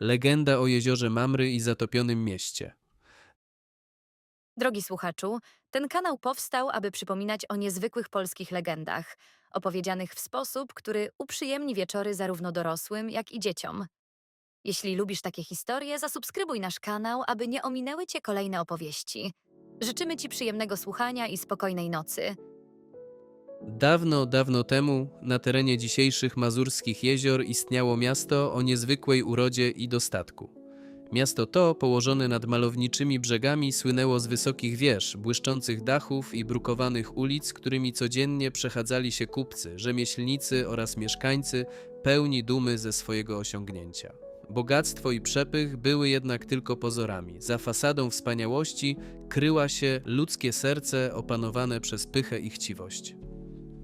Legenda o jeziorze Mamry i zatopionym mieście. Drogi słuchaczu, ten kanał powstał, aby przypominać o niezwykłych polskich legendach, opowiedzianych w sposób, który uprzyjemni wieczory zarówno dorosłym, jak i dzieciom. Jeśli lubisz takie historie, zasubskrybuj nasz kanał, aby nie ominęły Cię kolejne opowieści. Życzymy Ci przyjemnego słuchania i spokojnej nocy. Dawno, dawno temu na terenie dzisiejszych mazurskich jezior istniało miasto o niezwykłej urodzie i dostatku. Miasto to, położone nad malowniczymi brzegami, słynęło z wysokich wież, błyszczących dachów i brukowanych ulic, którymi codziennie przechadzali się kupcy, rzemieślnicy oraz mieszkańcy, pełni dumy ze swojego osiągnięcia. Bogactwo i przepych były jednak tylko pozorami. Za fasadą wspaniałości kryła się ludzkie serce opanowane przez pychę i chciwość.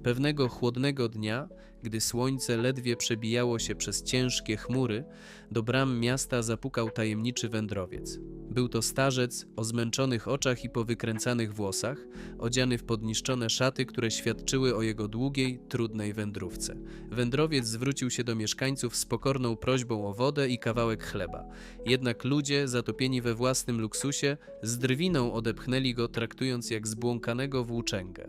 Pewnego chłodnego dnia, gdy słońce ledwie przebijało się przez ciężkie chmury, do bram miasta zapukał tajemniczy wędrowiec. Był to starzec o zmęczonych oczach i powykręcanych włosach, odziany w podniszczone szaty, które świadczyły o jego długiej, trudnej wędrówce. Wędrowiec zwrócił się do mieszkańców z pokorną prośbą o wodę i kawałek chleba. Jednak ludzie, zatopieni we własnym luksusie, z drwiną odepchnęli go, traktując jak zbłąkanego włóczęgę.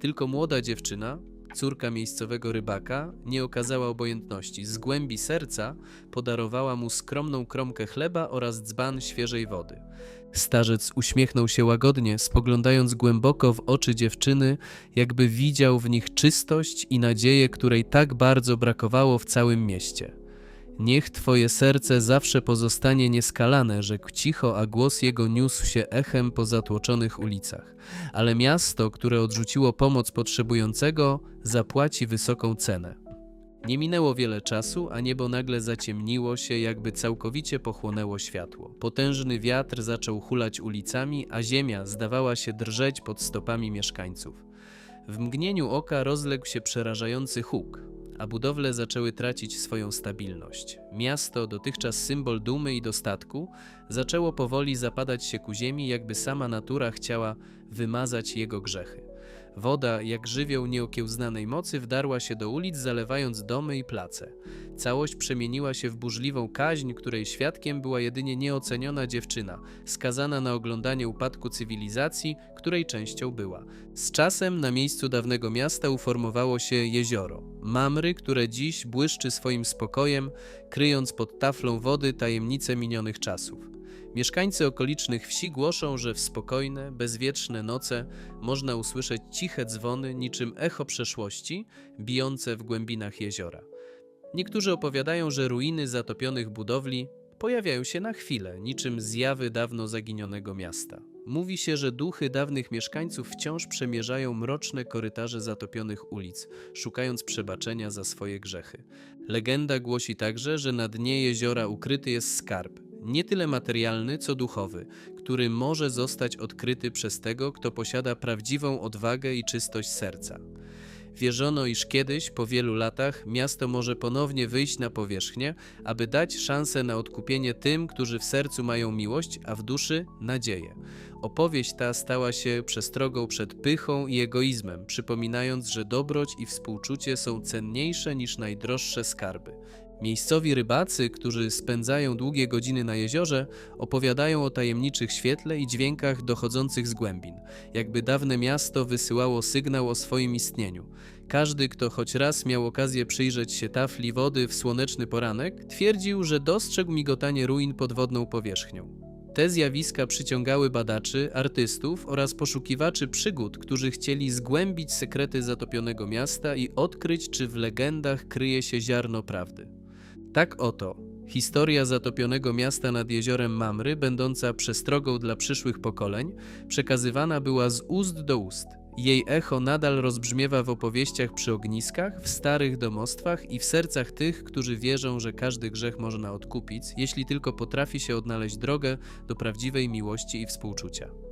Tylko młoda dziewczyna, córka miejscowego rybaka, nie okazała obojętności. Z głębi serca podarowała mu skromną kromkę chleba oraz dzban świeżej wody. Starzec uśmiechnął się łagodnie, spoglądając głęboko w oczy dziewczyny, jakby widział w nich czystość i nadzieję, której tak bardzo brakowało w całym mieście. Niech twoje serce zawsze pozostanie nieskalane, rzekł cicho, a głos jego niósł się echem po zatłoczonych ulicach. Ale miasto, które odrzuciło pomoc potrzebującego, zapłaci wysoką cenę. Nie minęło wiele czasu, a niebo nagle zaciemniło się, jakby całkowicie pochłonęło światło. Potężny wiatr zaczął hulać ulicami, a ziemia zdawała się drżeć pod stopami mieszkańców. W mgnieniu oka rozległ się przerażający huk, a budowle zaczęły tracić swoją stabilność. Miasto, dotychczas symbol dumy i dostatku, zaczęło powoli zapadać się ku ziemi, jakby sama natura chciała wymazać jego grzechy. Woda, jak żywioł nieokiełznanej mocy, wdarła się do ulic, zalewając domy i place. Całość przemieniła się w burzliwą kaźń, której świadkiem była jedynie nieoceniona dziewczyna, skazana na oglądanie upadku cywilizacji, której częścią była. Z czasem na miejscu dawnego miasta uformowało się jezioro, Mamry, które dziś błyszczy swoim spokojem, kryjąc pod taflą wody tajemnice minionych czasów. Mieszkańcy okolicznych wsi głoszą, że w spokojne, bezwietrzne noce można usłyszeć ciche dzwony niczym echo przeszłości, bijące w głębinach jeziora. Niektórzy opowiadają, że ruiny zatopionych budowli pojawiają się na chwilę, niczym zjawy dawno zaginionego miasta. Mówi się, że duchy dawnych mieszkańców wciąż przemierzają mroczne korytarze zatopionych ulic, szukając przebaczenia za swoje grzechy. Legenda głosi także, że na dnie jeziora ukryty jest skarb, nie tyle materialny, co duchowy, który może zostać odkryty przez tego, kto posiada prawdziwą odwagę i czystość serca. Wierzono, iż kiedyś, po wielu latach, miasto może ponownie wyjść na powierzchnię, aby dać szansę na odkupienie tym, którzy w sercu mają miłość, a w duszy nadzieję. Opowieść ta stała się przestrogą przed pychą i egoizmem, przypominając, że dobroć i współczucie są cenniejsze niż najdroższe skarby. Miejscowi rybacy, którzy spędzają długie godziny na jeziorze, opowiadają o tajemniczych świetle i dźwiękach dochodzących z głębin, jakby dawne miasto wysyłało sygnał o swoim istnieniu. Każdy, kto choć raz miał okazję przyjrzeć się tafli wody w słoneczny poranek, twierdził, że dostrzegł migotanie ruin pod wodną powierzchnią. Te zjawiska przyciągały badaczy, artystów oraz poszukiwaczy przygód, którzy chcieli zgłębić sekrety zatopionego miasta i odkryć, czy w legendach kryje się ziarno prawdy. Tak oto, historia zatopionego miasta nad jeziorem Mamry, będąca przestrogą dla przyszłych pokoleń, przekazywana była z ust do ust. Jej echo nadal rozbrzmiewa w opowieściach przy ogniskach, w starych domostwach i w sercach tych, którzy wierzą, że każdy grzech można odkupić, jeśli tylko potrafi się odnaleźć drogę do prawdziwej miłości i współczucia.